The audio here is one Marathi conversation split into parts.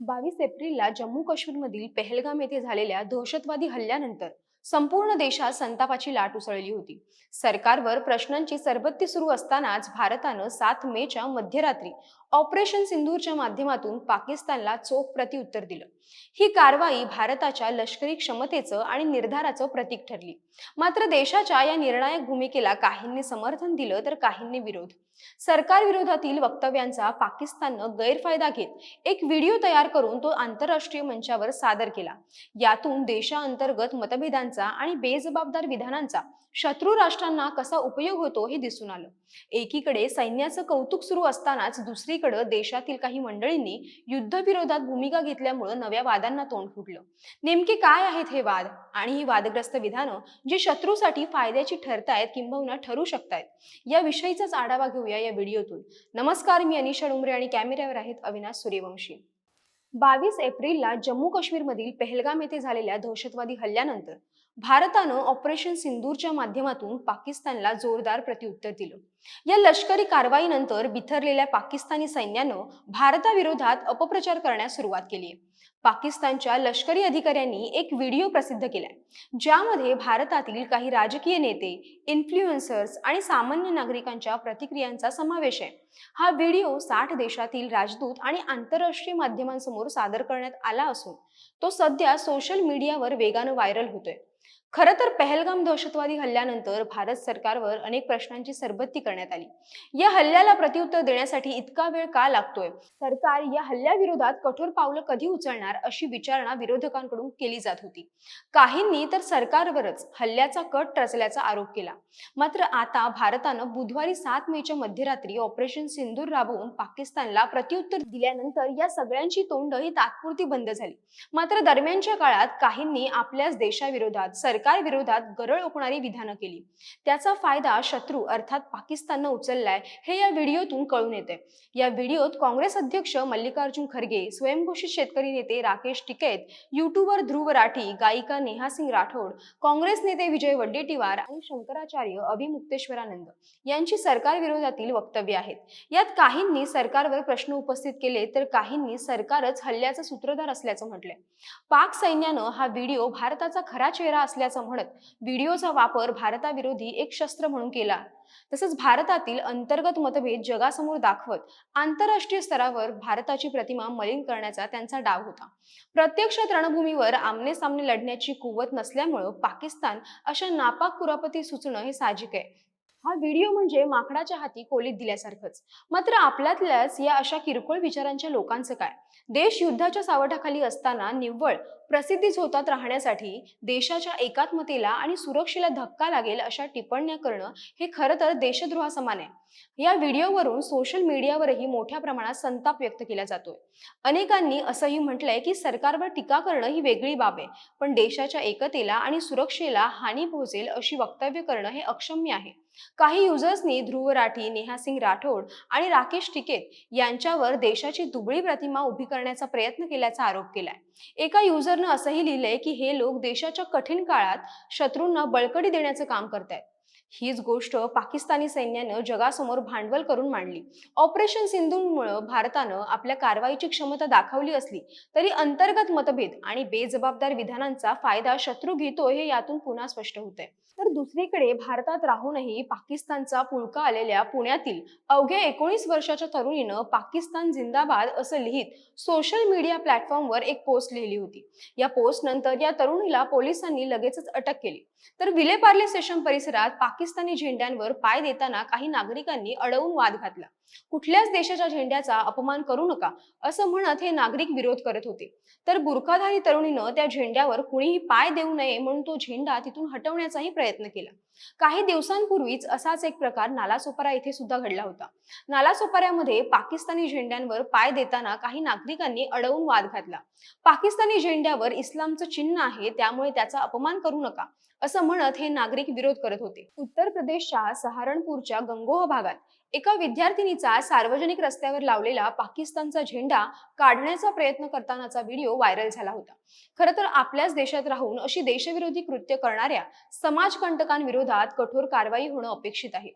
बावीस एप्रिलला जम्मू काश्मीरमधील पेहलगाम येथे झालेल्या दहशतवादी हल्ल्यानंतर संपूर्ण देशात संतापाची लाट उसळली होती. सरकारवर प्रश्नांची सरबत्ती सुरू असतानाच भारतानं सात मेच्या मध्यरात्री ऑपरेशन सिंधूरच्या माध्यमातून पाकिस्तानला चोख प्रत्युत्तर दिलं. ही कारवाई भारताच्या लष्करी क्षमतेचं आणि निर्धाराचं प्रतीक ठरली. मात्र देशाच्या या निर्णायक भूमिकेला काहींनी समर्थन दिलं तर काहींनी विरोध. सरकार विरोधातील वक्तव्यांचा पाकिस्ताननं गैरफायदा घेत एक व्हिडिओ तयार करून तो आंतरराष्ट्रीय मंचावर सादर केला. यातून देशाअंतर्गत मतभेदांचा आणि बेजबाबदार विधानांचा शत्रू राष्ट्रांना कसा उपयोग होतो हे दिसून आलं. एकीकडे सैन्याचं कौतुक सुरू असतानाच दुसरीकडे देशातील काही मंडळींनी युद्धविरोधात भूमिका घेतल्यामुळं नव्या वादांना तोंड फुटलं. नेमके काय आहेत हे वाद? आणि ही वादग्रस्त विधानं जी शत्रूसाठी फायद्याची ठरतायत किंबहुना ठरू शकतायत. या विषयीचाच आढावा घेऊया या व्हिडिओतून. नमस्कार मी अनिशा डुमरे आणि कॅमेऱ्यावर आहेत अविनाश सूर्यवंशी. बावीस एप्रिलला जम्मू काश्मीरमधील पेहलगाम येथे झालेल्या दहशतवादी हल्ल्यानंतर भारतानं ऑपरेशन सिंदूरच्या माध्यमातून पाकिस्तानला जोरदार प्रत्युत्तर दिलं. या लष्करी कारवाईनंतर बिथरलेल्या पाकिस्तानी सैन्यानं भारताविरोधात अपप्रचार करण्यास सुरुवात केली आहे पाकिस्तानच्या लष्करी अधिकाऱ्यांनी एक व्हिडिओ प्रसिद्ध केलाय ज्यामध्ये भारतातील काही राजकीय नेते इन्फ्लुएन्सर्स आणि सामान्य नागरिकांच्या प्रतिक्रियांचा समावेश आहे. हा व्हिडिओ साठ देशातील राजदूत आणि आंतरराष्ट्रीय माध्यमांसमोर सादर करण्यात आला असून तो सध्या सोशल मीडियावर वेगानं व्हायरल होतोय. खरं तर पहलगाम दहशतवादी हल्ल्यानंतर भारत सरकारवर अनेक प्रश्नांची सरबत्ती करण्यात आली. या हल्ल्याला प्रत्युत्तर देण्यासाठी इतका वेळ का लागतोय? सरकार या हल्ल्याविरोधात कठोर पावलं कधी उचलणार अशी विचारणा विरोधकांकडून केली जात होती. काहींनी तर सरकारवरच हल्ल्याचा कट रचल्याचा आरोप केला. मात्र आता भारतानं बुधवारी सात मेच्या मध्यरात्री ऑपरेशन सिंदूर राबवून पाकिस्तानला प्रत्युत्तर दिल्यानंतर या सगळ्यांची तोंड ही तात्पुरती बंद झाली. मात्र दरम्यानच्या काळात काहींनी आपल्याच देशाविरोधात सर विरोधात गरळ ओकणारी विधानं केली. त्याचा फायदा शत्रू अर्थात पाकिस्ताननं उचललाय हे या व्हिडिओतून कळून येते या व्हिडिओत काँग्रेस अध्यक्ष मल्लिकार्जुन खरगे स्वयंघोषित शेतकरी नेते राकेश टिकैत युट्यूबर ध्रुव राठी गायिका नेहा सिंग राठोड काँग्रेस नेते विजय वड्डेटीवार आणि शंकराचार्य अभिमुक्तेश्वरानंद यांची सरकार विरोधातील वक्तव्य आहेत. यात काहींनी सरकारवर प्रश्न उपस्थित केले तर काहींनी सरकारच हल्ल्याचं सूत्रधार असल्याचं म्हटलंय. पाक सैन्यानं हा व्हिडिओ भारताचा खरा चेहरा असल्या असल्याचं म्हणत व्हिडिओचा वापर भारताविरोधी एक शस्त्र म्हणून केला. तसंच भारतातील अंतर्गत मतभेद जगासमोर दाखवत आंतरराष्ट्रीय स्तरावर भारताची प्रतिमा मलिन करण्याचा त्यांचा डाव होता. प्रत्यक्षात रणभूमीवर आमने सामने लढण्याची कुवत नसल्यामुळं पाकिस्तान अशा नापाक कुरापती सुचणं हे साहजिक आहे. हा व्हिडिओ म्हणजे माकडाच्या हाती कोलीत दिल्यासारखंच. मात्र आपल्यातल्याच या अशा किरकोळ विचारांच्या लोकांचं काय? देश युद्धाच्या सावटाखाली असताना निव्वळ प्रसिद्धी झोतात राहण्यासाठी देशाच्या एकात्मतेला आणि सुरक्षेला धक्का लागेल अशा टिप्पण्या करणं हे खरं तर देशद्रोहासमान आहे. या व्हिडिओवरून सोशल मीडियावरही मोठ्या प्रमाणात संताप व्यक्त केला जातोय. अनेकांनी असंही म्हटलंय की सरकारवर टीका करणं ही वेगळी बाब आहे पण देशाच्या एकतेला आणि सुरक्षेला हानी पोहोचेल अशी वक्तव्य करणं हे अक्षम्य आहे. काही युजर्सनी ध्रुव राठी नेहा सिंग राठोड आणि राकेश टिकेत यांच्यावर देशाची दुबळी प्रतिमा उभी करण्याचा प्रयत्न केल्याचा आरोप केलाय. एका युजरनं असंही लिहिलंय की हे लोक देशाच्या कठीण काळात शत्रूंना बळकटी देण्याचं काम करतायत. हीच गोष्ट पाकिस्तानी सैन्यानं जगासमोर भांडवल करून मांडली. ऑपरेशन सिंधूंमुळं भारतानं आपल्या कारवाईची क्षमता दाखवली असली तरी अंतर्गत मतभेद आणि बेजबाबदार विधानांचा फायदा शत्रू घेतो हे यातून पुन्हा स्पष्ट होतंय. तर दुसरीकडे भारतात राहूनही पाकिस्तानचा पुळका आलेल्या पुण्यातील अवघ्या एकोणीस वर्षाच्या तरुणीनं पाकिस्तान जिंदाबाद असं लिहित सोशल मीडिया प्लॅटफॉर्मवर एक पोस्ट लिहिली होती. या पोस्ट नंतर या तरुणीला पोलिसांनी लगेचच अटक केली. तर विलेपार्ले स्टेशन परिसरात पाकिस्तानी झेंड्यांवर पाय देताना काही नागरिकांनी अडवून वाद घातला. कुठल्याच देशाच्या झेंड्याचा अपमान करू नका असं म्हणत हे नागरिक विरोध करत होते. तर बुरखाधारी तरुणीनं त्या झेंड्यावर कुणीही पाय देऊ नये म्हणून तो झेंडा तिथून हटवण्याचाही प्रयत्न केला. काही दिवसांपूर्वीच असाच एक प्रकार नालासोपारा येथे सुद्धा घडला होता. नालासोपाऱ्यामध्ये पाकिस्तानी झेंड्यांवर पाय देताना काही नागरिकांनी अडवून वाद घातला. पाकिस्तानी झेंड्यावर इस्लामचं चिन्ह आहे त्यामुळे त्याचा अपमान करू नका असं म्हणत हे नागरिक विरोध करत होते. उत्तर प्रदेशच्या सहारणपूरच्या गंगोह भागात एका विद्यार्थिनीचा सार्वजनिक रस्त्यावर लावलेला पाकिस्तानचा झेंडा काढण्याचा प्रयत्न करतानाचा व्हिडिओ व्हायरल झाला होता. खरं तर आपल्याच देशात राहून अशी देशविरोधी कृत्य करणाऱ्या समाजकंटकांविरोधात कठोर कारवाई होणं अपेक्षित आहे.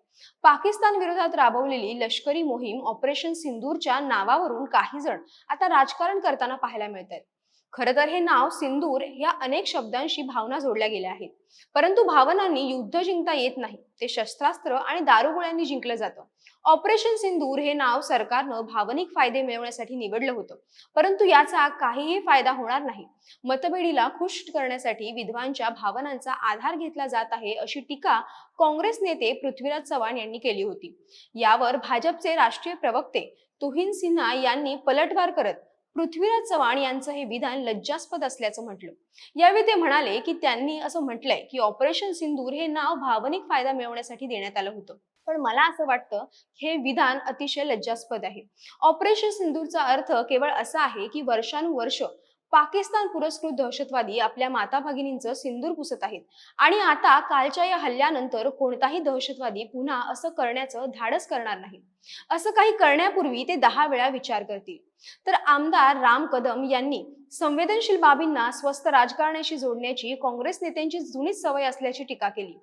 पाकिस्तान विरोधात राबवलेली लष्करी मोहीम ऑपरेशन सिंदूरच्या नावावरून काही जण आता राजकारण करताना पाहायला मिळत आहेत खरं तर हे नाव सिंदूर या अनेक शब्दांशी भावना जोडल्या गेल्या आहेत. परंतु भावनांनी युद्ध जिंकता येत नाही ते शस्त्रास्त्र आणि दारुगोळ्यांनी जिंकलं जातं. ऑपरेशन सिंदूर हे नाव सरकारनं भावनिक फायदे मिळवण्यासाठी निवडलं होतं. परंतु याचा काहीही फायदा होणार नाही. मतभेडीला खुश करण्यासाठी विधवांच्या भावनांचा आधार घेतला जात आहे अशी टीका काँग्रेस नेते पृथ्वीराज चव्हाण यांनी केली होती. यावर भाजपचे राष्ट्रीय प्रवक्ते तुहिन सिन्हा यांनी पलटवार करत पृथ्वीराज चव्हाण यांचं हे विधान लज्जास्पद असल्याचं म्हटलं. यावेळी ते म्हणाले की त्यांनी असं म्हटलंय की ऑपरेशन सिंदूर हे नाव भावनिक फायदा मिळवण्यासाठी देण्यात आलं होतं. पण मला असं वाटतं हे विधान अतिशय लज्जास्पद आहे. ऑपरेशन सिंदूरचा अर्थ केवळ असा आहे की वर्षानुवर्ष पाकिस्तान पुरस्कृत दहशतवादी आपल्या माता भगिनींचं सिंदूर पुसत आहेत. आणि आता कालच्या या हल्ल्यानंतर कोणताही दहशतवादी पुन्हा असं करण्याचं धाडस करणार नाही. असं काही करण्यापूर्वी ते दहा वेळा विचार करतील. तर आमदार राम कदम यांनी संवेदनशील बाबींना स्वस्त राजकारणाशी जोडण्याची काँग्रेस नेत्यांची जुनीच सवय असल्याची टीका केली.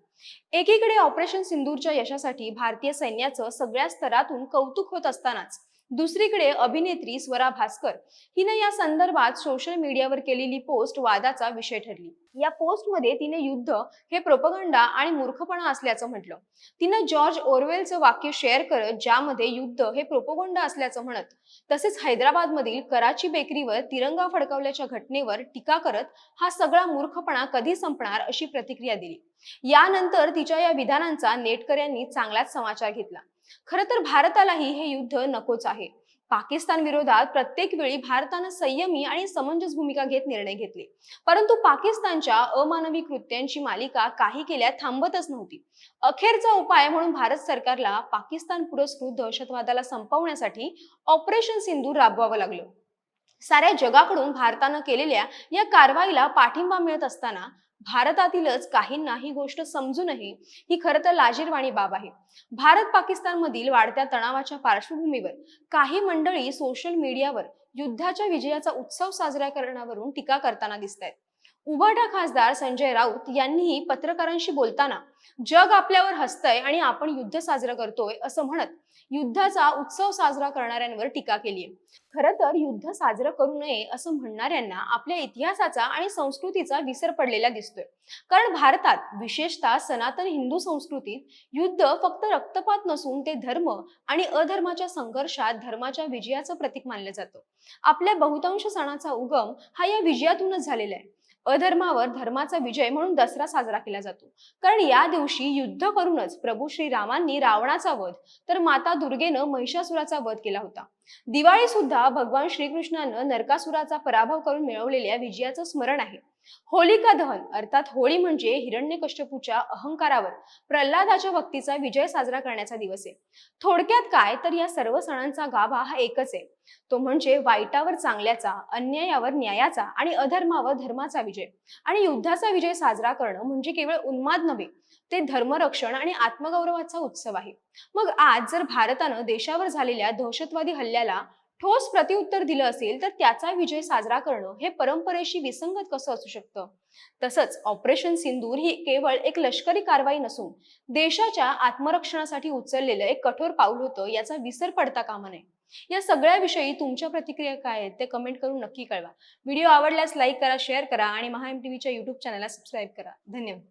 एकीकडे ऑपरेशन सिंदूरच्या यशासाठी भारतीय सैन्याचं सगळ्या स्तरातून कौतुक होत असतानाच दुसरीकडे अभिनेत्री स्वरा भास्कर हिने या संदर्भात सोशल मीडियावर केलेली पोस्ट वादाचा विषय ठरली. या पोस्टमध्ये तिने युद्ध हे प्रोपगंडा आणि मूर्खपणा असल्याचं म्हटलं. तिनं जॉर्ज ओरवेलचं वाक्य शेअर करत ज्यामध्ये युद्ध हे प्रोपगंडा असल्याचं म्हणत तसेच हैदराबादमधील कराची बेकरीवर तिरंगा फडकवल्याच्या घटनेवर टीका करत हा सगळा मूर्खपणा कधी संपणार अशी प्रतिक्रिया दिली. यानंतर तिच्या या विधानांचा नेटकऱ्यांनी चांगलाच समाचार घेतला. खरं तर भारतालाही हे युद्ध नकोच आहे. पाकिस्तान विरोधात प्रत्येक वेळी भारतानं संयमी आणि समंजस भूमिका घेत निर्णय घेतले. परंतु पाकिस्तानच्या अमानवी कृत्यांची मालिका काही केल्या थांबतच नव्हती. अखेरचा उपाय म्हणून भारत सरकारला पाकिस्तान पुरस्कृत दहशतवादाला संपवण्यासाठी ऑपरेशन सिंधू राबवावं लागलं. साऱ्या जगाकडून भारतानं केलेल्या या कारवाईला पाठिंबा मिळत असताना भारतातीलच काहींना ही गोष्ट समजूनही ही खरं तर लाजीरवाणी बाब आहे. भारत पाकिस्तान मधील वाढत्या तणावाच्या पार्श्वभूमीवर काही मंडळी सोशल मीडियावर युद्धाच्या विजयाचा उत्सव साजरा करण्यावरून टीका करताना दिसत आहेत उभाटा खासदार संजय राऊत यांनीही पत्रकारांशी बोलताना जग आपल्यावर हसतंय आणि आपण युद्ध साजरं करतोय असं म्हणत युद्धाचा उत्सव साजरा करणाऱ्यांवर टीका केली आहे खरं तर युद्ध साजरं करू नये असं म्हणणाऱ्यांना आपल्या इतिहासाचा आणि संस्कृतीचा विसर पडलेला दिसतोय. कारण भारतात विशेषतः सनातन हिंदू संस्कृतीत युद्ध फक्त रक्तपात नसून ते धर्म आणि अधर्माच्या संघर्षात धर्माच्या विजयाचं प्रतीक मानलं जातं. आपल्या बहुतांश सणाचा उगम हा या विजयातूनच झालेला आहे. अधर्मावर धर्माचा विजय म्हणून दसरा साजरा केला जातो. कारण या दिवशी युद्ध करूनच प्रभू श्रीरामांनी रावणाचा वध तर माता दुर्गेनं महिषासुराचा वध केला होता. दिवाळी सुद्धा भगवान श्रीकृष्णानं नरकासुराचा पराभव करून मिळवलेल्या विजयाचं स्मरण आहे. होलिका दहन? अर्थात होळी म्हणजे हिरण्यकश्यपूच्या अहंकारावर प्रल्हादाच्या भक्तीचा विजय साजरा करण्याचा दिवस आहे. थोडक्यात काय? तर या सर्व सणांचा गाभा हा एकच आहे. तो म्हणजे वाईटावर चांगल्याचा अन्यायावर न्यायाचा आणि अधर्मावर धर्माचा विजय. आणि युद्धाचा विजय साजरा करणं म्हणजे केवळ उन्माद नव्हे ते धर्मरक्षण आणि आत्मगौरवाचा उत्सव आहे. मग आज जर भारतानं देशावर झालेल्या दहशतवादी हल्ल्याला ठोस प्रतिउत्तर दिलं असेल तर त्याचा विजय साजरा करणं हे परंपरेशी विसंगत कसं असू शकतं? तसंच ऑपरेशन सिंदूर ही केवळ एक लष्करी कारवाई नसून देशाच्या आत्मरक्षणासाठी उचललेलं एक कठोर पाऊल होतं याचा विसर पडता कामा नये. या सगळ्याविषयी तुमच्या प्रतिक्रिया काय आहेत ते कमेंट करून नक्की कळवा. व्हिडिओ आवडल्यास लाईक करा शेअर करा आणि महा एम टीव्हीच्या युट्यूब चॅनलला सबस्क्राईब करा. धन्यवाद.